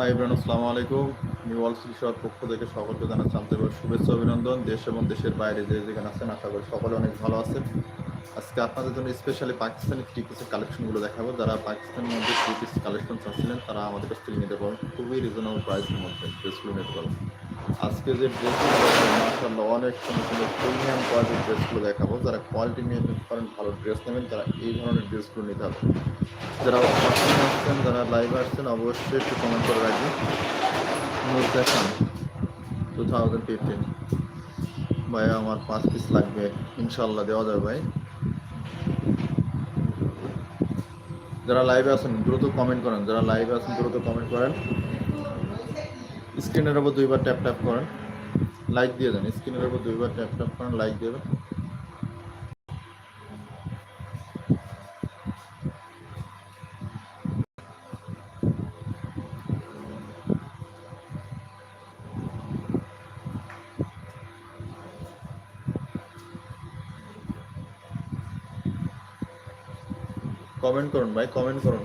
High Ibran আসসালামু আলাইকুম new world সিলসর পক্ষ থেকে সকলকে জানাচ্ছি আন্তরিক শুভেচ্ছা অভিনন্দন। দেশ এবং দেশের বাইরে যে যেখানে আছেন, আশা করি সকলে অনেক ভালো আছেন। আজকে আপনাদের জন্য স্পেশালি পাকিস্তানি থ্রি পিসের কালেকশনগুলো দেখাবো। যারা পাকিস্তানের মধ্যে থ্রি পিস কালেকশন চাচ্ছিলেন, তারা আমাদের কাছ থেকে নিতে পারেন খুবই রিজনেবল প্রাইসের মধ্যে ড্রেসগুলো নিতে পারেন আজকে যে ড্রেসগুলো অনেক সুন্দর সুন্দর প্রিমিয়াম কোয়ালিটির ড্রেসগুলো দেখাবো। যারা কোয়ালিটি নিয়ে করেন, ভালো ড্রেস নেবেন, তারা এই ধরনের ড্রেসগুলো নিতে হবে। যারা আসছেন, যারা লাইভে আসছেন, অবশ্যই একটু কমেন্ট করে রাখবেন। নোট দেখান। টু থাউজেন্ড ফিফটিন ভাই আমার পাঁচ পিস লাগবে। ইনশাল্লাহ দেওয়া যাবে ভাই। যারা লাইভে আছেন দ্রুত কমেন্ট করেন। যারা লাইভে আছেন দ্রুত কমেন্ট করেন। স্ক্রিনের উপর দুইবার ট্যাপ ট্যাপ করেন। লাইক দিয়ে দেন। স্ক্রিনের উপর দুইবার ট্যাপ ট্যাপ করেন লাইক দিয়ে দেন। কমেন্ট করুন ভাই কমেন্ট করুন।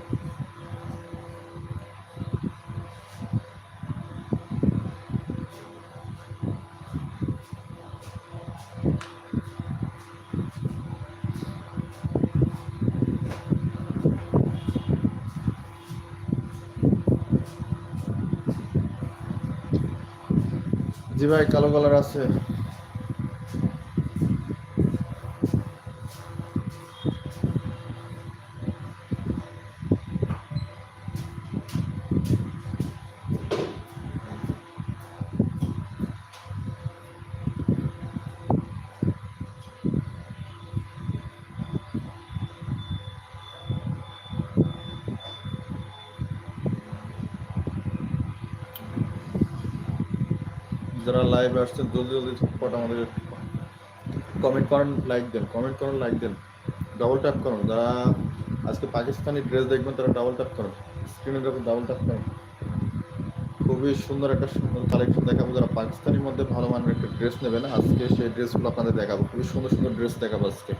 জি ভাই কালো কালার আছে। যারা লাইভ আসছেন, জলদি জলদি ফট আমাদের কমেন্ট করেন লাইক দেন কমেন্ট করেন লাইক দেন। ডাবল ট্যাপ করুন। যারা আজকে পাকিস্তানি ড্রেস দেখবেন, তারা ডাবল ট্যাপ করুন। স্ক্রিনের উপর ডাবল ট্যাপ করুন। খুবই সুন্দর একটা সুন্দর কালেকশন দেখাবো। যারা পাকিস্তানের মধ্যে ভালো মানের একটা ড্রেস নেবেন, আজকে সেই ড্রেসগুলো আপনাদের দেখাবো। খুবই সুন্দর সুন্দর ড্রেস দেখাবো আজকে।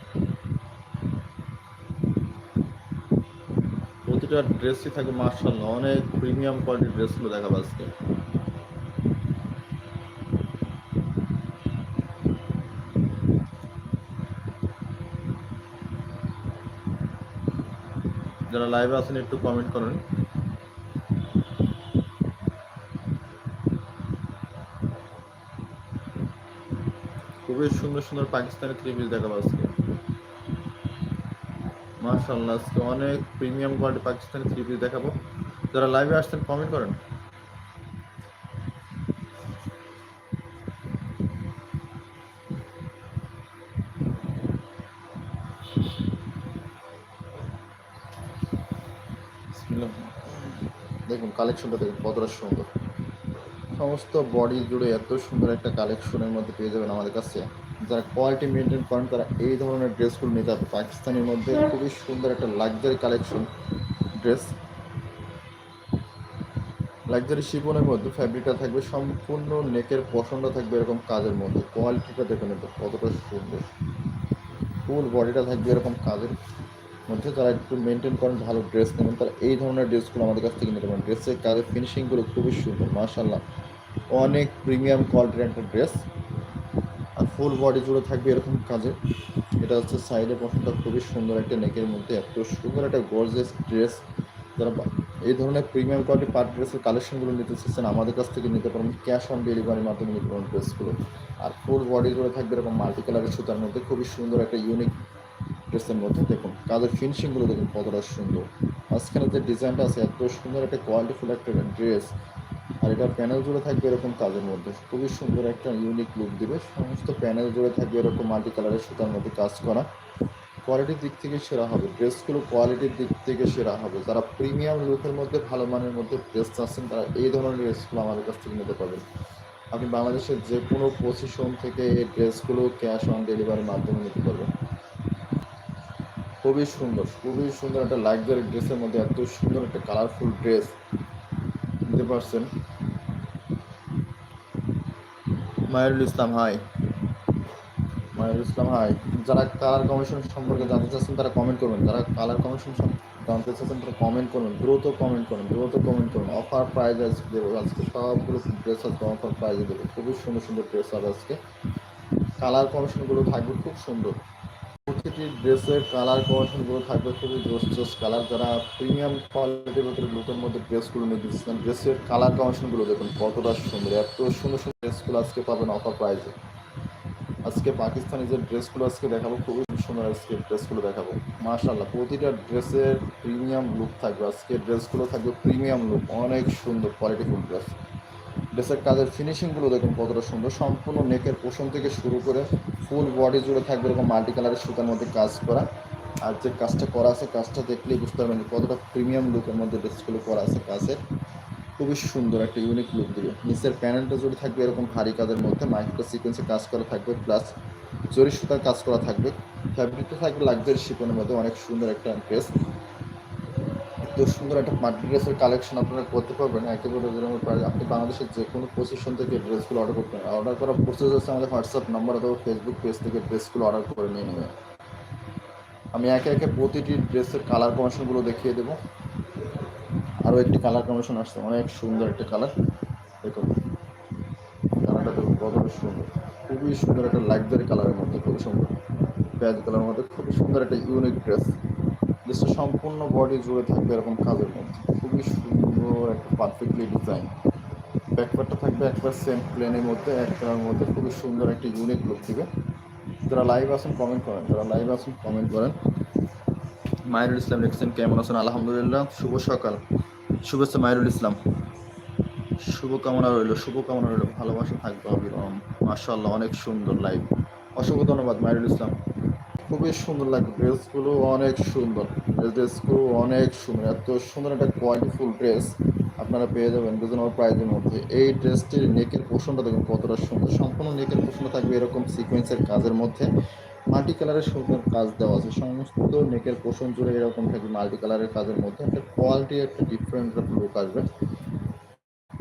প্রতিটা ড্রেসই থাকবে মার্শাল্লাহ অনেক প্রিমিয়াম কোয়ালিটির ড্রেসগুলো দেখাবো আজকে। যারা লাইভে আছেন, একটু কমেন্ট করুন খুবই সুন্দর সুন্দর পাকিস্তানি থ্রি পিস দেখাবো আজকে। মার্শাল্লাহ আজকে অনেক premium quality Pakistani three piece দেখাবো। যারা লাইভে আসছেন কমেন্ট করেন বিসমিল্লাহ। দেখুন কালেকশনটা দেখুন, কতটা সুন্দর। সমস্ত বডি জুড়ে এত সুন্দর একটা কালেকশনের মধ্যে পেয়ে যাবেন আমাদের কাছে। যারা কোয়ালিটি মেনটেন করেন, তারা এই ধরনের ড্রেসগুলো নিতে হবে পাকিস্তানের মধ্যে খুবই সুন্দর একটা লাক্সারি কালেকশন ড্রেস লাক্সারি শিপনের মধ্যে ফ্যাব্রিকটা থাকবে, সম্পূর্ণ নেকের পশনটা থাকবে এরকম কাজের মধ্যে। কোয়ালিটিটা দেখুন এটা কতটা সুন্দর। ফুল বডিটা থাকবে এরকম কাজের মধ্যে যারা একটু মেনটেন করেন, ভালো ড্রেস নেবেন। তারা এই ধরনের ড্রেসগুলো আমাদের কাছ থেকে নিতে পারেন। ড্রেসের কাজের ফিনিশিংগুলো খুবই সুন্দর মার্শাল্লাহ অনেক প্রিমিয়াম কোয়ালিটির একটা ড্রেস আর ফুল বডি জুড়ে থাকবে এরকম কাজে। এটা হচ্ছে সাইডে পশনটা খুবই সুন্দর একটা নেকের মধ্যে, এত সুন্দর একটা গর্জেস ড্রেস যারা এই ধরনের প্রিমিয়াম কোয়ালিটি পার্ট ড্রেসের কালেকশনগুলো নিতে চাচ্ছেন, আমাদের কাছ থেকে নিতে পারেন। ক্যাশ অন ডেলিভারির মাধ্যমে নিতে পারেন ড্রেসগুলো আর ফুল বডি জুড়ে থাকবে এরকম মাল্টি কালারের সুতার মধ্যে খুবই সুন্দর একটা ইউনিক ড্রেসের মধ্যে দেখুন, কাজের ফিনিশিংগুলো দেখুন কতটা সুন্দর। মাঝখানে যে ডিজাইনটা আছে, এত সুন্দর একটা কোয়ালিটিফুল একটা ড্রেস আর এটা প্যানেল জুড়ে থাকবে এরকম কাজের মধ্যে। খুবই সুন্দর একটা ইউনিক লুক দিবে। সমস্ত প্যানেল জুড়ে থাকবে এরকম মাল্টি কালারের সুতার মধ্যে কাজ করা। কোয়ালিটির দিক থেকে সেরা হবে। ড্রেসগুলো কোয়ালিটির দিক থেকে সেরা হবে। যারা প্রিমিয়াম লুকের মধ্যে, ভালো মানের মধ্যে ড্রেস চাচ্ছেন, তারা এই ধরনের ড্রেসগুলো আমাদের কাছ থেকে নিতে পারবেন। আপনি বাংলাদেশের যে কোনো পজিশন থেকে এই ড্রেসগুলো ক্যাশ অন ডেলিভারির মাধ্যমে নিতে পারবেন। খুবই সুন্দর খুবই সুন্দর একটা লাক্সারি ড্রেসের মধ্যে এত সুন্দর একটা কালারফুল ড্রেস নিতে পারছেন? মায়রুল ইসলাম হাই মায়রুল ইসলাম হাই যারা কালার কমিশন সম্পর্কে জানতে চাচ্ছেন, তারা কমেন্ট করবেন। যারা কালার কমিশন জানতে চাচ্ছেন, তারা কমেন্ট করুন। দ্রুত কমেন্ট করুন, দ্রুত কমেন্ট করুন। অফার প্রাইজ আজকে দেবো, আজকে সবগুলো ড্রেস আজকে অফার প্রাইজে দেবো। খুবই সুন্দর সুন্দর ড্রেস হবে আজকে। কালার কমিশনগুলো থাকবে খুব সুন্দর। প্রতিটি ড্রেসের কালার কমিশনগুলো থাকবে খুবই জোস জোস কালার। যারা প্রিমিয়াম কোয়ালিটির ভিতরে লুকের মধ্যে ড্রেসগুলো নিয়ে দিচ্ছিলেন ড্রেসের কালার কমিশনগুলো দেখুন কতটা সুন্দর। এত সুন্দর সুন্দর ড্রেসগুলো আজকে পাবেন অফার প্রাইজে আজকে পাকিস্তানি যে ড্রেসগুলো আজকে দেখাবো, খুবই সুন্দর আজকে ড্রেসগুলো দেখাবো। মাশাল্লাহ প্রতিটা ড্রেসের প্রিমিয়াম লুক থাকবে। আজকে ড্রেসগুলো থাকবে প্রিমিয়াম লুক অনেক সুন্দর কোয়ালিটিফুল ড্রেস ড্রেসের কাজের ফিনিশিংগুলো দেখুন কতটা সুন্দর। সম্পূর্ণ নেকের পোষণ থেকে শুরু করে ফুল বডি জুড়ে থাকবে এরকম মাল্টি কালারের সুতার মধ্যে কাজ করা। আর যে কাজটা করা আছে, কাজটা দেখলেই বুঝতে পারবেন কতটা প্রিমিয়াম লুকের মধ্যে ড্রেসগুলো করা আছে কাজের। খুবই সুন্দর একটা ইউনিক লুক দিবে। নিচের প্যানেলটা জুড়ে থাকবে এরকম ভারী কাজের মধ্যে মাইক্রো সিকোয়েন্সে কাজ করা থাকবে প্লাস জরি সুতার কাজ করা থাকবে। ফ্যাব্রিকটা থাকবে লাক্সারি শিপনের মধ্যে, অনেক সুন্দর একটা ড্রেস এত সুন্দর একটা পার্টি ড্রেসের কালেকশন আপনারা করতে পারবেন। একেবারে যেরকম আপনি বাংলাদেশের যে কোনো পজিশন থেকে ড্রেসগুলো অর্ডার করতে পারেন। অর্ডার করার প্রসেস আছে আমাদের হোয়াটসঅ্যাপ নাম্বার অথবা ফেসবুক পেজ থেকে ড্রেসগুলো অর্ডার করে নিয়ে নেবেন। আমি একে একে প্রতিটি ড্রেসের কালার কমিশনগুলো দেখিয়ে দেবো। আরও একটি কালার কমিশন আসছে। অনেক সুন্দর একটা কালার দেখুন কালারটা দেখুন, কতটা সুন্দর। খুবই সুন্দর একটা লাক্সারি কালারের মধ্যে, খুবই সুন্দর। পেঁয়াজ কালারের মধ্যে খুবই সুন্দর একটা ইউনিক ড্রেস ড্রেসটা সম্পূর্ণ বডি জুড়ে থাকবে এরকম কাজের মধ্যে। খুবই সুন্দর একটা পারফেক্টলি ডিজাইন ব্যাকপারটা থাকবে একবার সেম প্লেনের মধ্যে একটার মধ্যে। খুবই সুন্দর একটা ইউনিক লুক দিবে। যারা লাইভ আসেন কমেন্ট করেন। যারা লাইভ আসুন কমেন্ট করেন। মাহিরুল ইসলাম লিখছেন, কেমন আছেন? আলহামদুলিল্লাহ, শুভ সকাল। শুভেচ্ছা মাহিরুল ইসলাম। শুভকামনা রইল শুভকামনা রইল। ভালোবাসা থাকবে অবিরম। মাশাআল্লাহ, অনেক সুন্দর লাইভ অসংখ্য ধন্যবাদ মাহিরুল ইসলাম। খুবই সুন্দর লাগে। ড্রেসগুলো অনেক সুন্দর। ড্রেসগুলো অনেক সুন্দর। এত সুন্দর একটা কোয়ালিটিফুল ড্রেস আপনারা পেয়ে যাবেন রিজনেবল প্রাইসের মধ্যে। এই ড্রেসটির নেকের পোষণটা দেখুন কতটা সুন্দর। সম্পূর্ণ নেকের পোষণটা থাকবে এরকম সিকোয়েন্সের কাজের মধ্যে। মাল্টি কালারের সুন্দর কাজ দেওয়া আছে। সমস্ত নেকের পোষণ জুড়ে এরকম থাকবে মাল্টি কালারের কাজের মধ্যে। একটা কোয়ালিটি একটা ডিফারেন্ট লুক আসবে।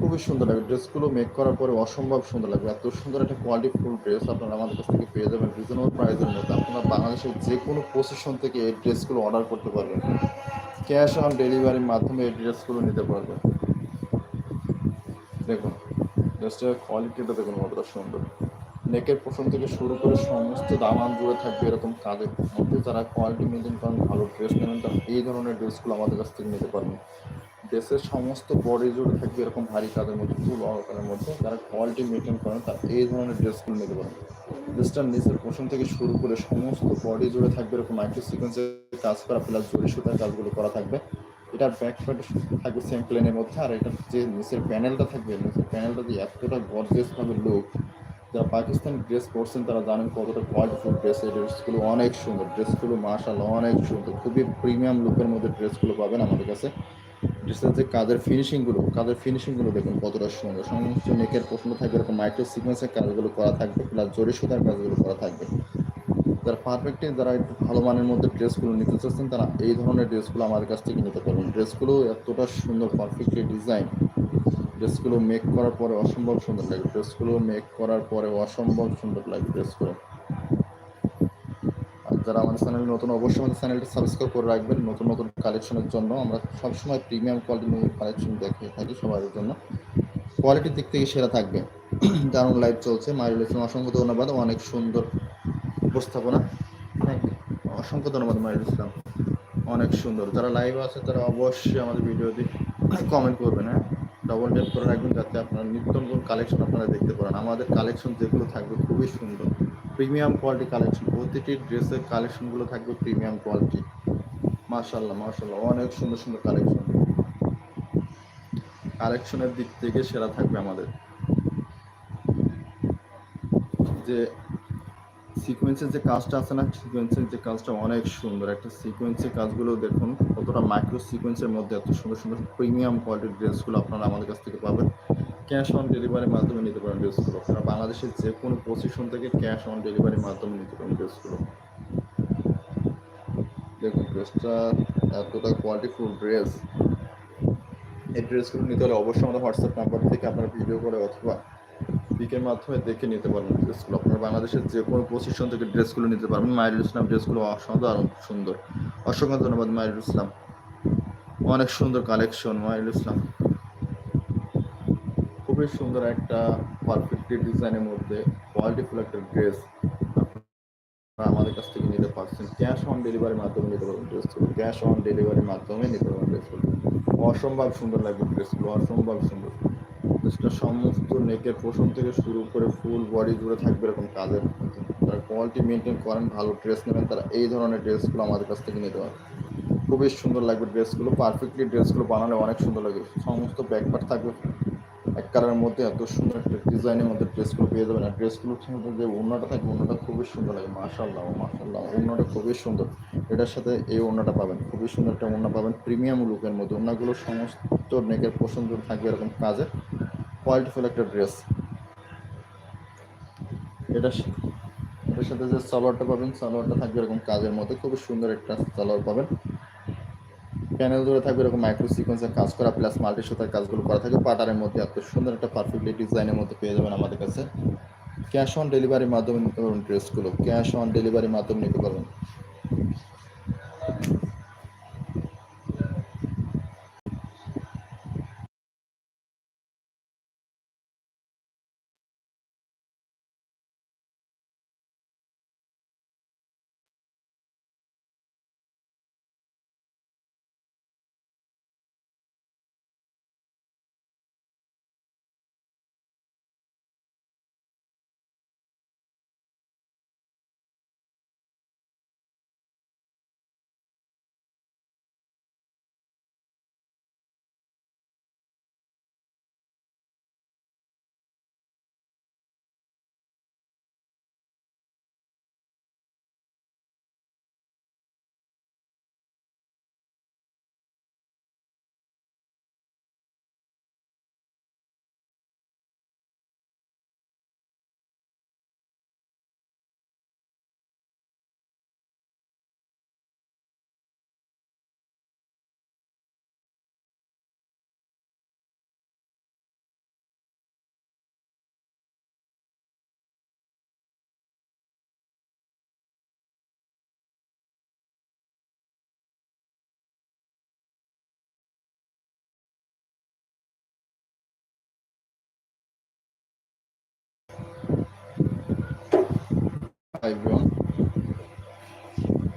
খুবই সুন্দর লাগবে ড্রেসগুলো মেক করার পরে অসম্ভব সুন্দর লাগবে এত সুন্দর একটা কোয়ালিটি ফুল ড্রেস আপনারা আমাদের কাছ থেকে পেয়ে যাবেন রিজনেবল প্রাইসের মধ্যে। আপনারা বাংলাদেশের যে কোনো পজিশন থেকে এই ড্রেসগুলো অর্ডার করতে পারবেন। ক্যাশ অন ডেলিভারির মাধ্যমে এই ড্রেসগুলো নিতে পারবেন। দেখুন ড্রেসটার কোয়ালিটিটা দেখুন কতটা সুন্দর। নেকের পোষণ থেকে শুরু করে সমস্ত দামান জুড়ে থাকবে এরকম কাজের মধ্যে। যারা কোয়ালিটি মেনটেন করেন, ভালো ড্রেস নেবেন, তারা এই ধরনের ড্রেসগুলো আমাদের কাছ থেকে নিতে পারবেন। ড্রেসের সমস্ত বডি জুড়ে থাকবে এরকম ভারী কাজের মধ্যে ফুল অর্কারের মধ্যে, যারা কোয়ালিটি মেনটেন করেন, তারা এই ধরনের ড্রেসগুলো নিতে পারেন ড্রেসটার নিচের পোষণ থেকে শুরু করে সমস্ত বডি জুড়ে থাকবে এরকম মাইক্রো সিকোয়েন্সের কাজ করা প্লাস জরি সুতার কাজগুলো করা থাকবে। এটার ব্যাক পার্ট থাকবে সেম প্লেনের মধ্যে, আর এটার যে নিচের প্যানেলটা থাকবে, নিচের প্যানেলটা যে এতটা গর্জিয়াসভাবে লুক যারা পাকিস্তানি ড্রেস পরছেন তারা জানেন কতটা কোয়ালিটিফুল ড্রেস এই ড্রেসগুলো অনেক সুন্দর। ড্রেসগুলো মার্শাল অনেক সুন্দর। খুবই প্রিমিয়াম লুকের মধ্যে ড্রেসগুলো পাবেন আমাদের কাছে। যে কাজের ফিনিশিংগুলো কাজের ফিনিশিংগুলো দেখুন কতটা সুন্দর। সমস্ত নেকের প্রশ্ন থাকবে, এরকম মাইক্রো সিকোয়েন্সের কাজগুলো করা থাকবে প্লাস জরি সুতার কাজগুলো করা থাকবে। যারা পারফেক্টলি যারা একটু ভালো মানের মধ্যে ড্রেসগুলো নিতে চাচ্ছেন, তারা এই ধরনের ড্রেসগুলো আমাদের কাছ থেকে নিতে পারবেন। ড্রেসগুলো এতটা সুন্দর পারফেক্টলি ডিজাইন ড্রেসগুলো মেক করার পরে অসম্ভব সুন্দর লাগে। ড্রেসগুলো মেক করার পরে অসম্ভব সুন্দর লাগে ড্রেসগুলো। যারা আমাদের চ্যানেল নতুন অবশ্যই আমাদের চ্যানেলটি সাবস্ক্রাইব করে রাখবেন। নতুন নতুন কালেকশনের জন্য আমরা সবসময় প্রিমিয়াম কোয়ালিটি কালেকশন দেখে থাকি সবার জন্য। কোয়ালিটির দিক থেকে সেরা থাকবে। দারুণ লাইভ চলছে। মাইরুল ইসলাম অসংখ্য ধন্যবাদ। অনেক সুন্দর উপস্থাপনা। অসংখ্য ধন্যবাদ মাইরুল ইসলাম অনেক সুন্দর। যারা লাইভ আছে, তারা অবশ্যই আমাদের ভিডিওতে কমেন্ট করবেন হ্যাঁ? ডবল ট্যাপ করে রাখবেন যাতে আপনারা নিত্য নতুন কালেকশন আপনারা দেখতে পারেন। আমাদের কালেকশন যেগুলো থাকবে খুবই সুন্দর। Premium quality collection. প্রতিটি ড্রেসের কালেকশনগুলো থাকবে প্রিমিয়াম কোয়ালিটি। মার্শাল্লাহ মার্শাল্লাহ অনেক সুন্দর সুন্দর কালেকশন। কালেকশনের দিক থেকে সেরা থাকবে আমাদের। যে সিকোয়েন্সের যে কাজটা আছে না সিকোয়েন্সের যে কাজটা অনেক সুন্দর। একটা সিকোয়েন্সের কাজগুলো দেখুন, কতটা মাইক্রো সিকোয়েন্সের মধ্যে এত সুন্দর সুন্দর প্রিমিয়াম কোয়ালিটির ড্রেসগুলো আপনারা আমাদের কাছ থেকে পাবেন। ক্যাশ অন ডেলিভারির মাধ্যমে নিতে পারেন ড্রেসগুলো আপনারা বাংলাদেশের যে কোনো পজিশন থেকে ক্যাশ অন ডেলিভারির মাধ্যমে নিতে পারেন ড্রেসগুলো দেখুন ড্রেসটা এতটা কোয়ালিটিফুল ড্রেস এই ড্রেসগুলো নিতে হলে অবশ্যই আমাদের হোয়াটসঅ্যাপ নাম্বার থেকে আপনারা ভিডিও করে অথবা পিকের মাধ্যমে দেখে নিতে পারবেন ড্রেসগুলো। আপনারা বাংলাদেশের যে কোনো পজিশন থেকে ড্রেসগুলো নিতে পারবেন। মাইরুল ইসলাম ড্রেসগুলো অসাধারণ সুন্দর। অসংখ্য ধন্যবাদ মাইরুল ইসলাম। অনেক সুন্দর কালেকশন মাইল ইসলাম। খুবই সুন্দর একটা পারফেক্টলি ডিজাইনের মধ্যে কোয়ালিটিফুল একটা ড্রেস আমাদের কাছ থেকে নিতে পারছেন। ক্যাশ অন ডেলিভারির মাধ্যমে নিতে পারবেন ড্রেসগুলো। ক্যাশ অন ডেলিভারির মাধ্যমে নিতে পারবেন ড্রেসগুলো। অসম্ভব সুন্দর লাগবে ড্রেসগুলো। অসম্ভব সুন্দর। ড্রেসটা সমস্ত নেকের পোষণ থেকে শুরু করে ফুল বডি জুড়ে থাকবে এরকম কাজের তারা কোয়ালিটি মেনটেন করেন, ভালো ড্রেস নেবেন, তারা এই ধরনের ড্রেসগুলো আমাদের কাছ থেকে নিতে পারবে। খুবই সুন্দর লাগবে ড্রেসগুলো পারফেক্টলি ড্রেসগুলো বানালে অনেক সুন্দর লাগে। সমস্ত ব্যাকপার্ট থাকবে, এক কালারের মধ্যে এত সুন্দর একটা ডিজাইনের মধ্যে ড্রেসগুলো পেয়ে যাবেন। আর ড্রেসগুলোর মধ্যে যে ওড়নাটা থাকে, ওড়নাটা খুবই সুন্দর লাগে। মাশাল্লাহ মাশাল্লাহ ওড়নাটা খুবই সুন্দর। এটার সাথে এই ওড়নাটা পাবেন, খুবই সুন্দর একটা ওড়না পাবেন প্রিমিয়াম লুকের মধ্যে। ওড়নাগুলো সমস্ত নেকের পছন্দ থাকবে এরকম কাজে। কোয়ালিটিফুল একটা ড্রেস এটা এটার সাথে যে সালোয়ারটা পাবেন, সালোয়ারটা থাকবে এরকম কাজের মধ্যে খুবই সুন্দর একটা সালোয়ার পাবেন। প্যানেল ধরে থাকবে এরকম মাইক্রো সিকোয়েন্সের কাজ করা প্লাস মাল্টি সুতার কাজগুলো করা থাকবে পাটারের মধ্যে এত সুন্দর একটা পারফেক্টলি ডিজাইনের মধ্যে পেয়ে যাবেন আমাদের কাছে। ক্যাশ অন ডেলিভারির মাধ্যমে নিতে পারবেন ড্রেসগুলো ক্যাশ অন ডেলিভারির মাধ্যমে নিতে পারবেন।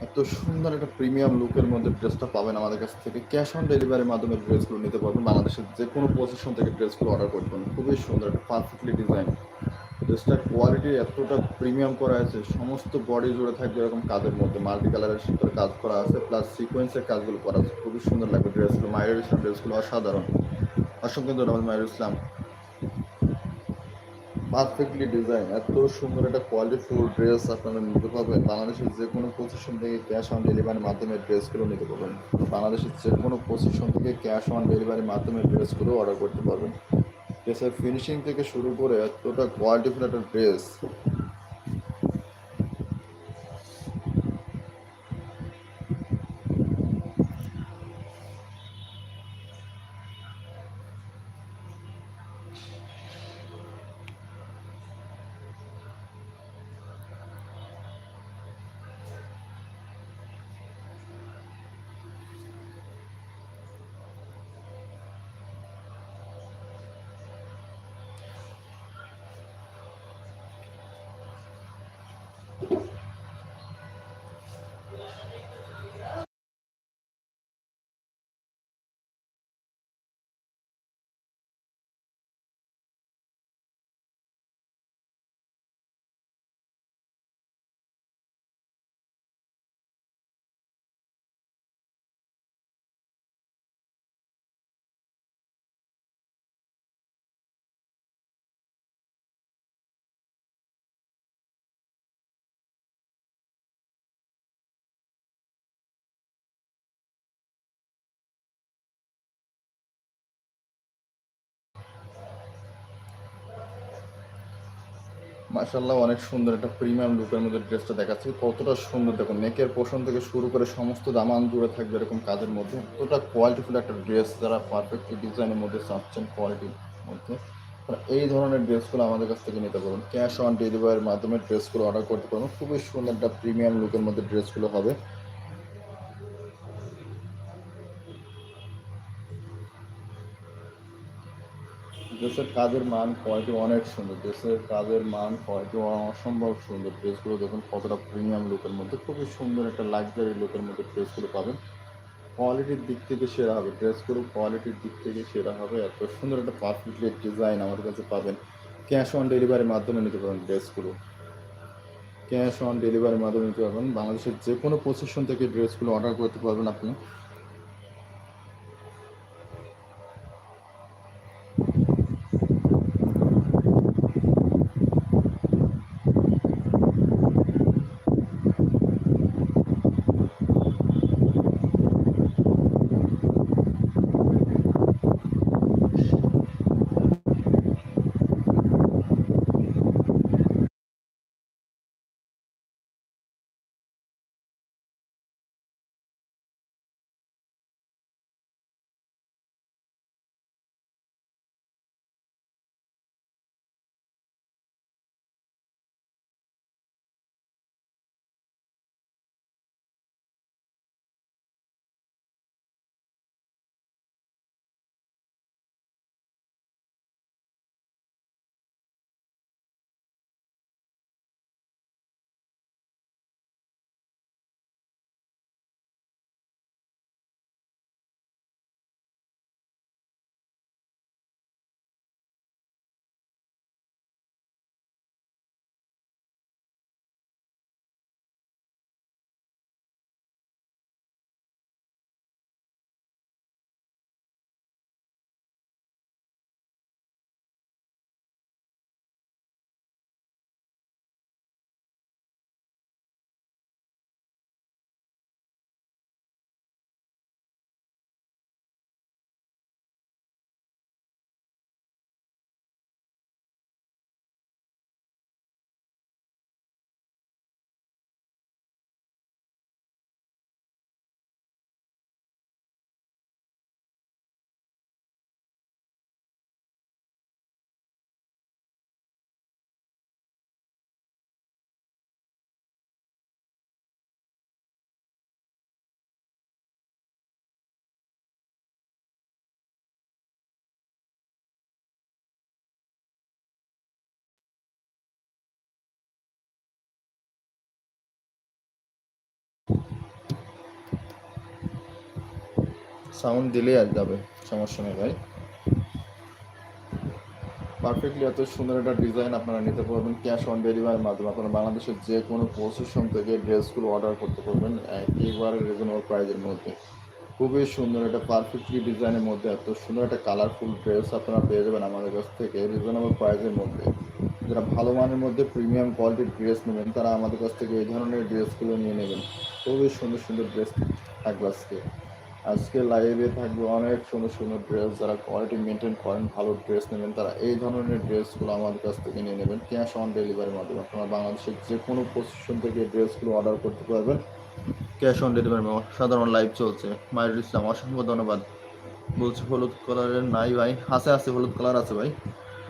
এত সুন্দর একটা প্রিমিয়াম লুকের মধ্যে ড্রেসটা পাবেন আমাদের কাছ থেকে। ক্যাশ অন ডেলিভারির মাধ্যমে ড্রেসগুলো নিতে পারবেন। বাংলাদেশের যে কোনো পজিশন থেকে ড্রেসগুলো অর্ডার করতে পারেন খুবই সুন্দর, একটা পারফেক্টলি ডিজাইন ড্রেসটার কোয়ালিটি এতটা প্রিমিয়াম করা আছে। সমস্ত বডি জুড়ে থাকবে এরকম কাজের মধ্যে। মাল্টি কালারের সুন্দর কাজ করা আছে প্লাস সিকোয়েন্সের কাজগুলো করা আছে। খুবই সুন্দর লাগবে ড্রেসগুলো মায়ের ইসলাম ড্রেসগুলো অসাধারণ। অসংখ্য ধন্যবাদ মায়ের ইসলাম পারফেক্টলি ডিজাইন এত সুন্দর একটা কোয়ালিটিফুল ড্রেস আপনারা নিতে পারবেন। বাংলাদেশের যে কোনো পজিশন থেকে ক্যাশ অন ডেলিভারির মাধ্যমে ড্রেসগুলো নিতে পারবেন। বাংলাদেশের যে কোনো পজিশন থেকে ক্যাশ অন ডেলিভারির মাধ্যমে ড্রেসগুলো অর্ডার করতে পারবেন। ড্রেসের ফিনিশিং থেকে শুরু করে এতটা কোয়ালিটিফুল একটা ড্রেস মার্শাল্লাহ অনেক সুন্দর একটা প্রিমিয়াম লুকের মধ্যে ড্রেসটা দেখাচ্ছে। কতটা সুন্দর, দেখুন, নেকের পোষণ থেকে শুরু করে সমস্ত দামান জুড়ে থাকবে এরকম কাজের মধ্যে। কতটা কোয়ালিটিফুল একটা ড্রেস যারা পারফেক্ট ডিজাইনের মধ্যে চাচ্ছেন কোয়ালিটির মধ্যে। এই ধরনের ড্রেসগুলো আমাদের কাছ থেকে নিতে পারবেন। ক্যাশ অন ডেলিভারির মাধ্যমে ড্রেসগুলো অর্ডার করতে পারবেন। খুবই সুন্দর একটা প্রিমিয়াম লুকের মধ্যে ড্রেসগুলো হবে। ড্রেসের কাজের মান কোয়ালিটি অনেক সুন্দর ড্রেসের কাজের মান কোয়ালিটি অসম্ভব সুন্দর। ড্রেসগুলো দেখুন কতটা প্রিমিয়াম লুকের মধ্যে, খুবই সুন্দর একটা লাক্সারি লুকের মধ্যে ড্রেসগুলো পাবেন। কোয়ালিটির দিক থেকে সেরা হবে ড্রেসগুলো কোয়ালিটির দিক থেকে সেরা হবে। এত সুন্দর একটা পারফেক্টলি ডিজাইন আমার কাছে পাবেন। ক্যাশ অন ডেলিভারির মাধ্যমে নিতে পারেন ড্রেসগুলো ক্যাশ অন ডেলিভারির মাধ্যমে নিতে পারবেন। বাংলাদেশের যে কোনো পজিশন থেকে ড্রেসগুলো অর্ডার করতে পারবেন আপনি। সাউন্ড দিলেই আর যাবে, সমস্যা নেই ভাই। পারফেক্টলি এত সুন্দর একটা ডিজাইন আপনারা নিতে পারবেন ক্যাশ অন ডেলিভারির মাধ্যমে। আপনারা বাংলাদেশের যে কোনো পজিশন থেকে ড্রেসগুলো অর্ডার করতে পারবেন, একেবারে রিজনেবল প্রাইজের মধ্যে। খুবই সুন্দর একটা পারফেক্টলি ডিজাইনের মধ্যে, এত সুন্দর একটা কালারফুল ড্রেস আপনারা পেয়ে যাবেন আমাদের কাছ থেকে রিজনেবল প্রাইজের মধ্যে। যারা ভালো মানের মধ্যে প্রিমিয়াম কোয়ালিটির ড্রেস নেবেন, তারা আমাদের কাছ থেকে এই ধরনের ড্রেসগুলো নিয়ে নেবেন। খুবই সুন্দর সুন্দর ড্রেস থাকবে আজকে। আজকে লাইভে থাকবে অনেক সুন্দর সুন্দর ড্রেস যারা কোয়ালিটি মেনটেন করেন, ভালো ড্রেস নেবেন, তারা এই ধরনের ড্রেসগুলো আমাদের কাছ থেকে নিয়ে নেবেন ক্যাশ অন ডেলিভারির মাধ্যমে। আপনারা বাংলাদেশের যে কোনো পজিশন থেকে ড্রেসগুলো অর্ডার করতে পারবেন ক্যাশ অন ডেলিভারি সাধারণ লাইভ চলছে। মাইরুল ইসলাম, অসংখ্য ধন্যবাদ। বলছি হলুদ কালারের নাই ভাই। আছে আছে, হলুদ কালার আছে ভাই।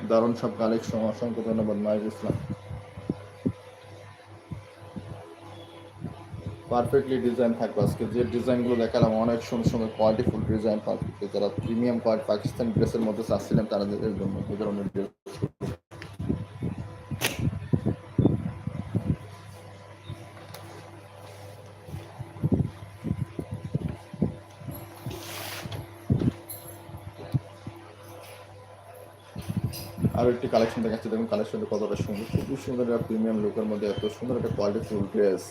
দারুণ সব কালেকশন অসংখ্য ধন্যবাদ মাইরুল ইসলাম। পারফেক্টলি ডিজাইন থাকবে। আজকে যে ডিজাইনগুলো দেখালাম, অনেক সুন্দর সুন্দর কোয়ালিটিফুল ডিজাইন পারফেক্টলি যারা প্রিমিয়াম কোয়ালিটি পাকিস্তানি ড্রেসের মধ্যে চাচ্ছিলেন, তারা তাদের জন্য এই ধরনের ড্রেস আরও একটি কালেকশন দেখাচ্ছি। দেখুন কালেকশনটা কতটা সুন্দর। খুবই সুন্দর একটা প্রিমিয়াম লুকের মধ্যে এত সুন্দর একটা কোয়ালিটিফুল ড্রেস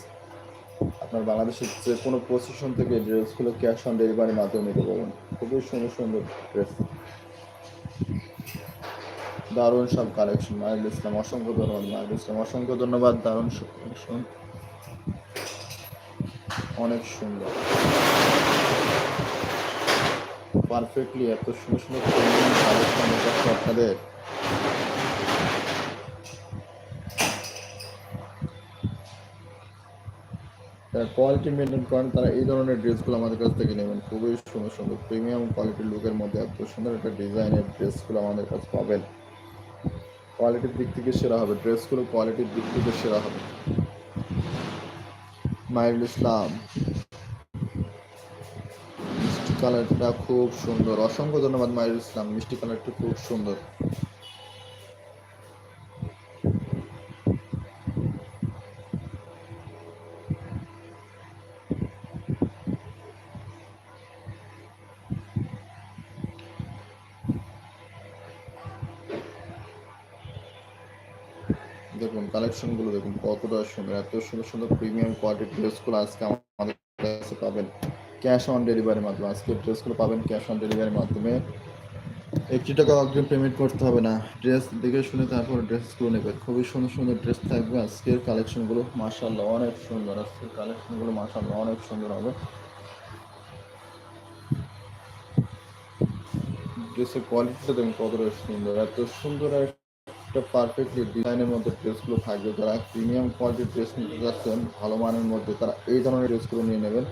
আপনার বাংলাদেশের যে কোনো পজিশন থেকে ড্রেসগুলো ক্যাশ অন ডেলিভারির মাধ্যমে নিতে পারবেন। খুবই সুন্দর সুন্দর ড্রেস দারুণ সব কালেকশন মাহিল ইসলাম, অসংখ্য ধন্যবাদ মাহিল ইসলাম। অসংখ্য ধন্যবাদ, দারুণ কালেকশন অনেক সুন্দর। পারফেক্টলি এত সুন্দর সুন্দর কালেকশন আপনাদের কোয়ালিটি মেনটেন করেন, তারা এই ধরনের ড্রেসগুলো আমাদের কাছ থেকে নেবেন। খুবই সুন্দর সুন্দর প্রিমিয়াম কোয়ালিটির লুকের মধ্যে এত সুন্দর একটা ডিজাইনের ড্রেসগুলো আমাদের কাছে পাবেন। কোয়ালিটির দিক থেকে সেরা হবে ড্রেসগুলো কোয়ালিটির দিক থেকে সেরা হবে। মাইরুল ইসলাম, মিষ্টি কালারটা খুব সুন্দর। অসংখ্য ধন্যবাদ মাহিরুল ইসলাম, মিষ্টি কালারটা খুব সুন্দর। কালেকশনগুলো দেখুন, কতটা সুন্দর, এত সুন্দর সুন্দর প্রিমিয়াম কোয়ালিটির ড্রেসগুলো আজকে আমাদের কাছে পাবেন। ক্যাশ অন ডেলিভারির মাধ্যমে, আজকে ড্রেসগুলো পাবেন ক্যাশ অন ডেলিভারির মাধ্যমে। একটি টাকা অগ্রিম পেমেন্ট করতে হবে না। ড্রেস দেখে শুনে তারপর ড্রেসগুলো নেবে খুবই সুন্দর সুন্দর ড্রেস থাকবে আজকের কালেকশনগুলো। মাশাল্লাহ অনেক সুন্দর। আজকের কালেকশনগুলো মাশাল্লাহ অনেক সুন্দর হবে। ড্রেসের কোয়ালিটিটা দেখুন কতটা সুন্দর, এত সুন্দর একটা পারফেক্টলি ডিজাইনের মধ্যে ড্রেসগুলো থাকবে। যারা প্রিমিয়াম কোয়ালিটির ড্রেস নিতে যাচ্ছেন, ভালো মানের মধ্যে তারা এই ধরনের ড্রেসগুলো নিয়ে নেবেন।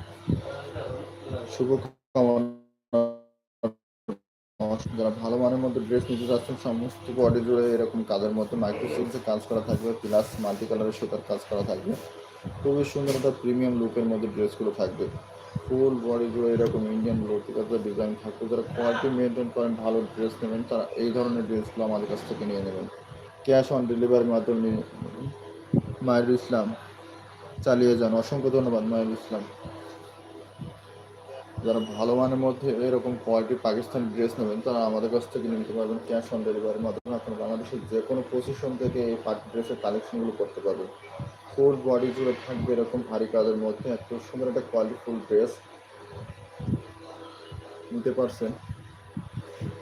শুভকামনা। যারা ভালো মানের মধ্যে ড্রেস নিতে যাচ্ছেন, সমস্ত বডি জুড়ে এরকম কাজের মধ্যে মাইক্রোসিক্সে কাজ করা থাকবে প্লাস মাল্টি কালারের সুতার কাজ করা থাকবে। খুবই সুন্দর একটা প্রিমিয়াম লুকের মধ্যে ড্রেসগুলো থাকবে। ফুল বডি জুড়ে এরকম ইন্ডিয়ান লতিকাতে ডিজাইন থাকবে। যারা কোয়ালিটি মেনটেন করেন, ভালো ড্রেস নেবেন, তারা এই ধরনের ড্রেসগুলো আমাদের কাছ থেকে নিয়ে নেবেন। ক্যাশ অন ডেলিভারির মাধ্যমে মাহিরুল ইসলাম চালিয়ে যান। অসংখ্য ধন্যবাদ মাহিরুল ইসলাম। যারা ভালো মানের মধ্যে এরকম কোয়ালিটি পাকিস্তানি ড্রেস নেবেন, তারা আমাদের কাছ থেকে নিতে পারবেন ক্যাশ অন ডেলিভারির মাধ্যমে। আপনারা বাংলাদেশের যে কোনো পজিশন থেকে এই পার্টি ড্রেসের কালেকশনগুলো করতে পারবেন। ফুল বডি জুড়ে থাকবে এরকম ভারী কাজের মধ্যে। এত সুন্দর একটা কোয়ালিটি ফুল ড্রেস নিতে পারছেন।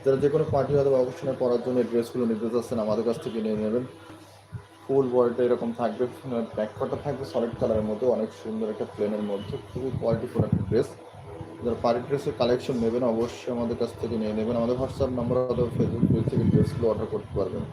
যারা যে কোনো পার্টি অথবা অকেশনে পরার জন্য ড্রেসগুলো নিতে চাচ্ছেন আমাদের কাছ থেকে নিয়ে নেবেন। ফুল বলটা এরকম থাকবে ব্যাকপাটা থাকবে সলিড কালারের মধ্যে, অনেক সুন্দর একটা প্লেনের মধ্যে, খুবই কোয়ালিটিফুল একটা ড্রেস যারা পার্টি ড্রেসের কালেকশন নেবেন, অবশ্যই আমাদের কাছ থেকে নিয়ে নেবেন। আমাদের হোয়াটসঅ্যাপ নাম্বার অথবা ফেসবুক পেজ থেকে ড্রেসগুলো অর্ডার করতে পারবেন।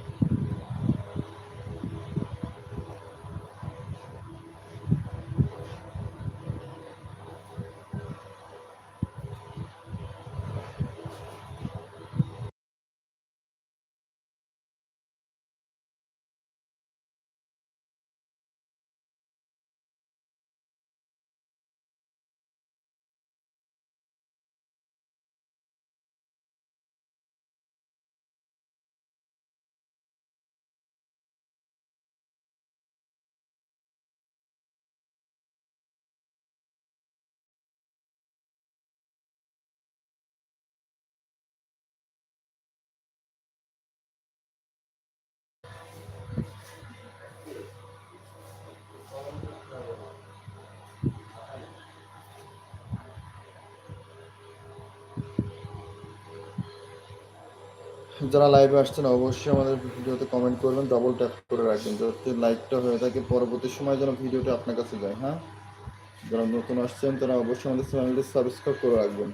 যারা লাইভে আসছেন, অবশ্যই আমাদের ভিডিওতে কমেন্ট করবেন ডবল ট্যাপ করে রাখবেন, যাতে লাইকটা হয়ে থাকে। পরবর্তী সময় যেন ভিডিওটা আপনার কাছে যায় হ্যাঁ? যারা নতুন আসছেন, তারা অবশ্যই আমাদের চ্যানেলটি সাবস্ক্রাইব করে রাখবেন।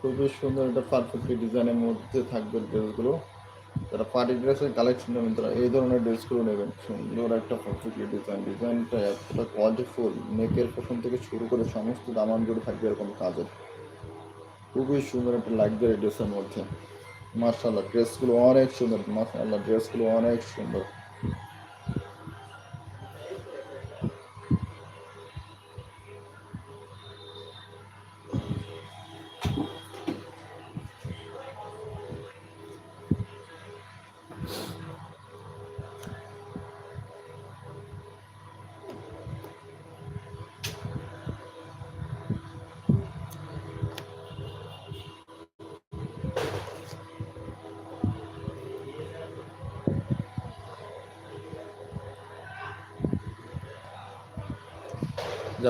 খুবই সুন্দর একটা পারফেক্টলি ডিজাইনের মধ্যে থাকবে ড্রেসগুলো যারা পার্টি ড্রেসের কালেকশন নেবেন, তারা এই ধরনের ড্রেসগুলো নেবেন। সুন্দর একটা পারফেক্টলি ডিজাইন ডিজাইনটা এতটা কোয়ালিটিফুল নেকের পোষণ থেকে শুরু করে সমস্ত দামান জুড়ে থাকবে এরকম কাজের। খুবই সুন্দর একটা লাগজারি ড্রেসের মধ্যে। মার্শাল্লাহ ড্রেসগুলো অনেক সুন্দর মার্শাল্লাহ ড্রেসগুলো অনেক সুন্দর।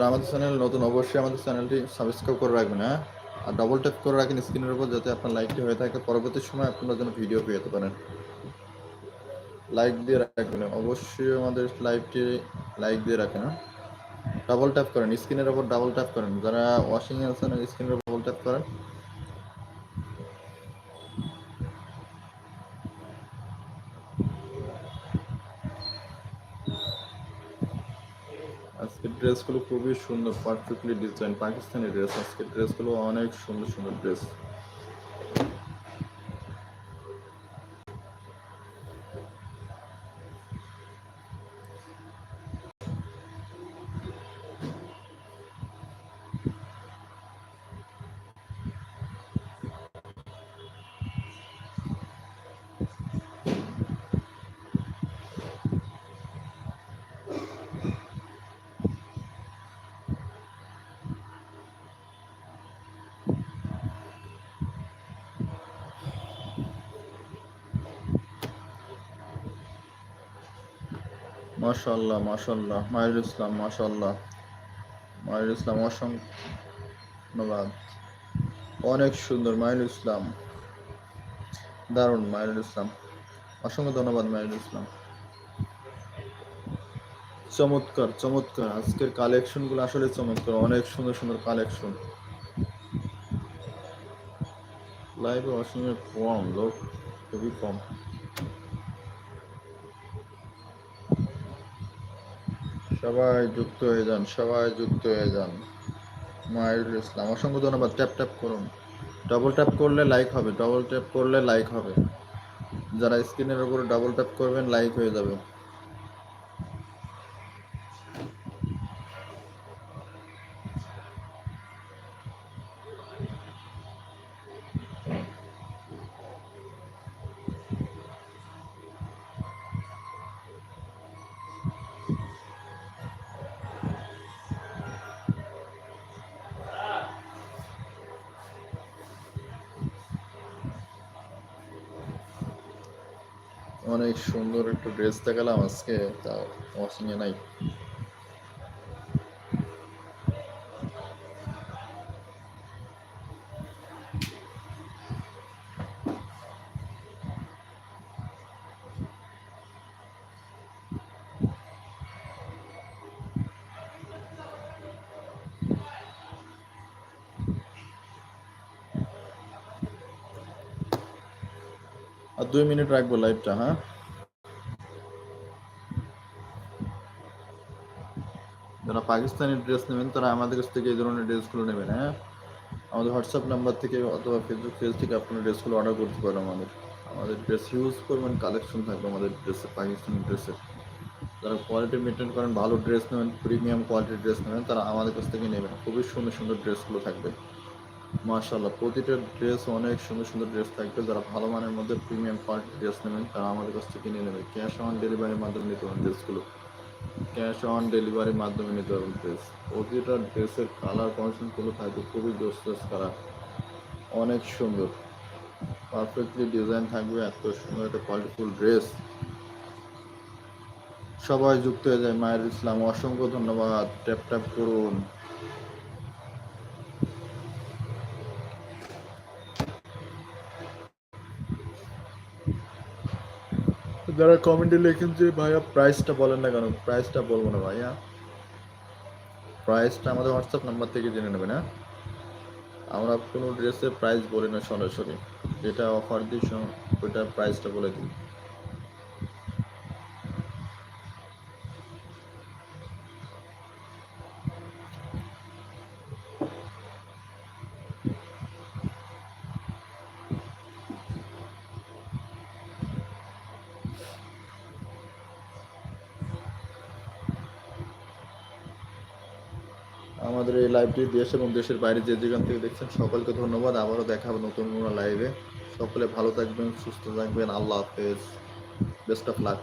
যারা আমাদের চ্যানেল নতুন, অবশ্যই আমাদের চ্যানেলটি সাবস্ক্রাইব করে রাখবেন হ্যাঁ? আর ডবল ট্যাপ করে রাখেন স্ক্রিনের উপর, যাতে আপনার লাইকটি হয়ে থাকে। পরবর্তী সময় আপনারা যেন ভিডিও পেয়ে যেতে পারেন। লাইক দিয়ে রাখবেন, অবশ্যই আমাদের লাইভটি লাইক দিয়ে রাখেন ডাবল ট্যাপ করেন স্ক্রিনের উপর ডাবল ট্যাপ করেন। যারা ওয়াশিং আছেন স্ক্রিনের উপর ডাবল ট্যাপ করেন আজকের ড্রেসগুলো খুবই সুন্দর পারফেক্টলি ডিজাইন পাকিস্তানি ড্রেস আজকের ড্রেসগুলো অনেক সুন্দর সুন্দর ড্রেস। মাশাল্লাহ মাশাল্লাহ মাহিরুল ইসলাম মাশাল্লাহ মাহিরুল ইসলাম অসংখ্য ধন্যবাদ অনেক সুন্দর মাহিরুল ইসলাম। দারুণ মাহিরুল ইসলাম। অসংখ্য ধন্যবাদ মাহিরুল ইসলাম। চমৎকার চমৎকার। আজকের কালেকশনগুলো আসলে চমৎকার। অনেক সুন্দর সুন্দর কালেকশন লাইভে অসংখ্য কম লোক খুবই কম। সবাই যুক্ত হয়ে যান, সবাই যুক্ত হয়ে যান। মাহিরুল ইসলাম। অসংখ্য ধন্যবাদ। ট্যাপ ট্যাপ করুন। ডবল ট্যাপ করলে লাইক হবে। ডবল ট্যাপ করলে লাইক হবে। যারা স্ক্রিনের উপরে ডবল ট্যাপ করবেন লাইক হয়ে যাবে। অনেক সুন্দর একটু ড্রেস দেখালাম আজকে, তা ওয়াশিংয়ে নাই। আর দুই মিনিট রাখব লাইভটা হ্যাঁ? যারা পাকিস্তানি ড্রেস নেবেন, তারা আমাদের কাছ থেকে এই ধরনের ড্রেসগুলো নেবেন হ্যাঁ? আমাদের হোয়াটসঅ্যাপ নাম্বার থেকে অথবা ফেসবুক পেজ থেকে আপনারা ড্রেসগুলো অর্ডার করতে পারেন আমাদের। আমাদের ড্রেস ইউজ করবেন কালেকশন থাকবে আমাদের ড্রেসে পাকিস্তানি ড্রেসের যারা কোয়ালিটি মেনটেন করেন, ভালো ড্রেস নেবেন প্রিমিয়াম কোয়ালিটির ড্রেস নেবেন, তারা আমাদের কাছ থেকে নেবেন খুবই সুন্দর সুন্দর ড্রেসগুলো থাকবে। মাশাল্লাহ প্রতিটা ড্রেস অনেক সুন্দর সুন্দর ড্রেস থাকবে। যারা ভালো মানের মধ্যে প্রিমিয়াম কোয়ালিটির ড্রেস নেবেন, তারা আমাদের কাছ থেকে নিয়ে নেবে। ক্যাশ অন ডেলিভারির মাধ্যমে নিতে পারেন ড্রেসগুলো ক্যাশ অন ডেলিভারির মাধ্যমে নিতে পারবেন ড্রেস প্রতিটা ড্রেসের কালার কন্ডিশনগুলো থাকবে, খুবই জোস কালার অনেক সুন্দর। পারফেক্টলি ডিজাইন থাকবে, এত সুন্দর একটা কোয়ালিটিফুল ড্রেস সবাই যুক্ত হয়ে যায় মায়ের ইসলাম। অসংখ্য ধন্যবাদ। ট্যাপ ট্যাপ করুন। যারা কমেন্টে লেখেন যে, ভাইয়া প্রাইসটা বলেন না কেন? প্রাইসটা বলব না ভাইয়া। প্রাইসটা আমাদের হোয়াটসঅ্যাপ নাম্বার থেকে জেনে নেবেন না আমরা কোনো ড্রেসের প্রাইস বলি না, সরাসরি। যেটা অফার দিই ওইটার প্রাইসটা বলে দিই। আমাদের দেশ এবং দেশের বাইরে যে যেখান থেকে দেখছেন সকলকে ধন্যবাদ। আবারও দেখা হবে নতুন কোনো লাইভে সকলে ভালো থাকবেন, সুস্থ থাকবেন। আল্লাহ হাফেজ। Best of luck